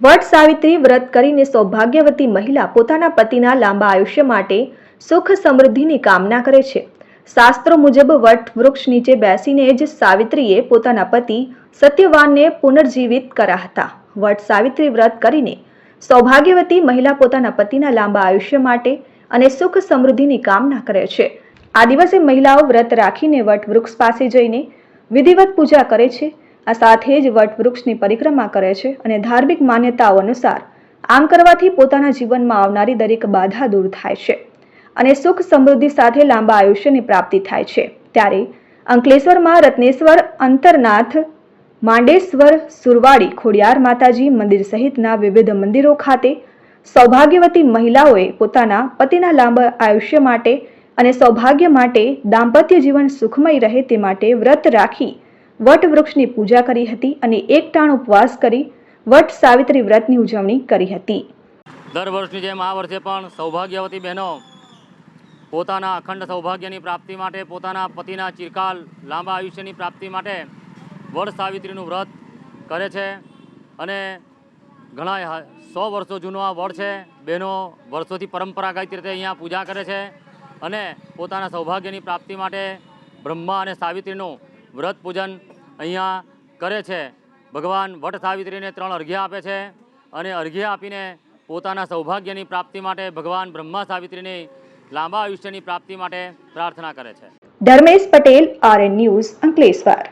વટ સાવિત્રી વ્રત કરીને સૌભાગ્યવતી મહિલા પોતાના પતિના લાંબા આયુષ્ય માટે સુખ સમૃદ્ધિની કામના કરે છે. શાસ્ત્રો મુજબ વટ વૃક્ષ નીચે બેસીને જ સાવિત્રીએ પોતાના પતિ સત્યવાનને પુનર્જીવિત કર્યા હતા. વટ સાવિત્રી વ્રત કરીને સૌભાગ્યવતી મહિલા પોતાના પતિના લાંબા આયુષ્ય માટે અને સુખ સમૃદ્ધિની કામના કરે છે. આ દિવસે મહિલાઓ વ્રત રાખીને વટ વૃક્ષ પાસે જઈને વિધિવત પૂજા કરે છે. આ સાથે જ વટવૃક્ષની પરિક્રમા કરે છે અને ધાર્મિક માન્યતાઓ અનુસાર આમ કરવાથી પોતાના જીવનમાં આવનારી દરેક બાધા દૂર થાય છે અને સુખ સમૃદ્ધિ સાથે લાંબા આયુષ્યની પ્રાપ્તિ થાય છે. ત્યારે અંકલેશ્વરમાં રત્નેશ્વર, અંતરનાથ, માંડેશ્વર, સુરવાડી, ખોડિયાર માતાજી મંદિર સહિતના વિવિધ મંદિરો ખાતે સૌભાગ્યવતી મહિલાઓએ પોતાના પતિના લાંબા આયુષ્ય માટે અને સૌભાગ્ય માટે દાંપત્ય જીવન સુખમય રહે તે માટે વ્રત રાખી વટ વૃક્ષની પૂજા કરી હતી અને એક ટાણ ઉપવાસ કરી વટ સાવિત્રી વ્રતની ઉજવણી કરી હતી. દર વર્ષની જેમ આ વર્ષે પણ સૌભાગ્યવતી બહેનો પોતાના અખંડ સૌભાગ્યની પ્રાપ્તિ માટે, પોતાના પતિના ચિરકાલ લાંબા આયુષ્યની પ્રાપ્તિ માટે વડ સાવિત્રીનું વ્રત કરે છે અને ઘણા સો વર્ષો જૂનો આ વડ છે. બહેનો વર્ષોથી પરંપરાગત રીતે અહીંયા પૂજા કરે છે અને પોતાના સૌભાગ્યની પ્રાપ્તિ માટે બ્રહ્મા અને સાવિત્રીનું વ્રત પૂજન અહીંયા કરે છે. ભગવાન વટ સાવિત્રીને ત્રણ અર્ઘ્ય આપે છે અને અર્ઘ્ય આપીને પોતાના સૌભાગ્યની પ્રાપ્તિ માટે ભગવાન બ્રહ્મા સાવિત્રીની લાંબા આયુષ્યની પ્રાપ્તિ માટે પ્રાર્થના કરે છે. Dharmesh Patel RN news Ankleshwar.